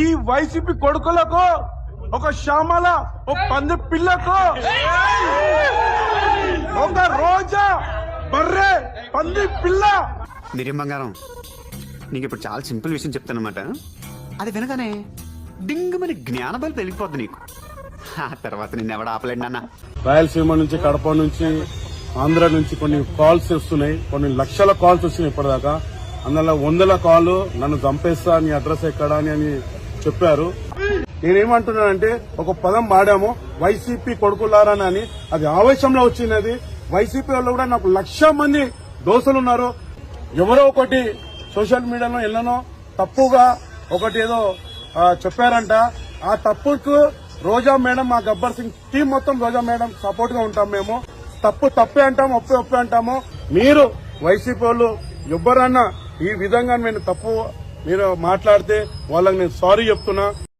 ఈ వైసీపీ కొడుకులకు ఒక శ్యామల ఒక పంది పిల్లకు ఒక రోజా బర్రె పంది పిల్ల. మీరేం బంగారం నీకు ఇప్పుడు చాలా సింపుల్ విషయం చెప్తానమాట అది వినగానే డింగమని జ్ఞాన బలి పెరిగిపోద్ది నీకు. ఆ తర్వాత నిన్ను ఎవడ ఆపలేండి నాన్న. రాయలసీమ నుంచి కడప నుంచి ఆంధ్ర నుంచి కొన్ని కాల్స్ వస్తున్నాయి. కొన్ని లక్షల కాల్స్ వస్తున్నాయి ఇప్పటిదాకా. అందులో వందల కాల్ నన్ను చంపేస్తా నీ అడ్రస్ ఎక్కడ అని అని చెప్పారు. నేనేమంటున్నానంటే ఒక పదం వాడాము వైసీపీ కొడుకులారని అని అది ఆవేశంలో వచ్చినది. వైసీపీ వాళ్ళు కూడా నాకు లక్ష మంది దోస్తులు ఉన్నారు ఎవరో ఒకటి సోషల్ మీడియాలో ఎల్లనో తప్పుగా ఒకటి ఏదో చెప్పారంట. ఆ తప్పుకు రోజా మేడం మా గబ్బర్ సింగ్ టీం మొత్తం రోజా మేడం సపోర్ట్గా ఉంటాం మేము. తప్పు తప్పే అంటాము ఒప్పే ఒప్పే అంటాము. మీరు వైసీపీ వాళ్ళు ఎవరన్నా ఈ విధంగా నేను తప్పు మీరు మాట్లాడితే వాళ్ళకి నేను సారీ చెప్తున్నా.